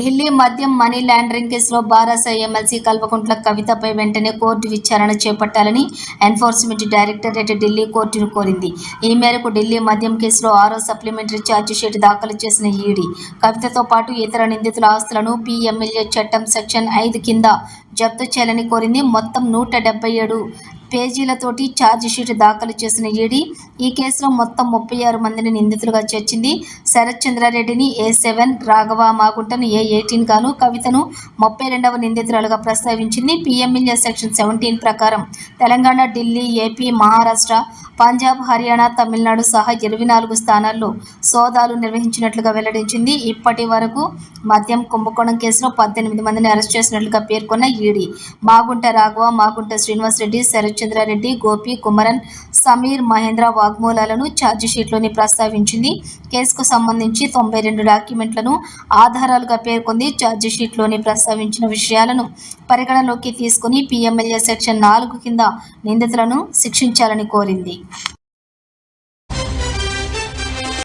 ఢిల్లీ మద్యం money laundering కేసులో బారాస MLC Kalvakuntla కవితపై వెంటనే కోర్టు విచారణ చేపట్టాలని ఎన్ఫోర్స్మెంట్ డైరెక్టరేట్ ఢిల్లీ కోర్టును కోరింది. ఈ మేరకు ఢిల్లీ మద్యం కేసులో ఆరో సప్లిమెంటరీ ఛార్జిషీట్ దాఖలు చేసిన ఈడీ కవితతో పాటు ఇతర నిందితుల ఆస్తులను పీఎంఎల్ఏ చట్టం సెక్షన్ ఐదు కింద జప్తు చేయాలని కోరింది. మొత్తం నూట డెబ్బై ఏడు పేజీలతోటి ఛార్జిషీట్ దాఖలు చేసిన ఈడీ ఈ కేసులో మొత్తం ముప్పై ఆరు మందిని నిందితులుగా చేర్చింది. శరత్ చంద్రారెడ్డిని ఏ సెవెన్ రాఘవ మాగుంటను ఏ ఎయిటీన్ గాను కవితను ముప్పై రెండవ నిందితురాలుగా ప్రస్తావించింది పిఎంఎల్ఏ సెక్షన్ సెవెంటీన్ ప్రకారం. తెలంగాణ ఢిల్లీ ఏపీ మహారాష్ట్ర పంజాబ్ హర్యానా తమిళనాడు సహా ఇరవై నాలుగు స్థానాల్లో సోదాలు నిర్వహించినట్లుగా వెల్లడించింది. ఇప్పటి వరకు మద్యం కుంభకోణం కేసులో పద్దెనిమిది మందిని అరెస్ట్ చేసినట్లుగా పేర్కొన్న ఈడీ మాగుంట రాఘవ మాగుంట శ్రీనివాసరెడ్డి చంద్రారెడ్డి గోపి కుమరన్ సమీర్ మహేంద్ర వాగ్మూలాలను ఛార్జిషీట్లోని ప్రస్తావించింది. కేసుకు సంబంధించి తొంభై రెండు డాక్యుమెంట్లను ఆధారాలుగా పేర్కొంది ఛార్జిషీట్లోని ప్రస్తావించిన విషయాలను పరిగణలోకి తీసుకుని పీఎంఎల్ఏ సెక్షన్ నాలుగు కింద నిందితులను శిక్షించాలని కోరింది.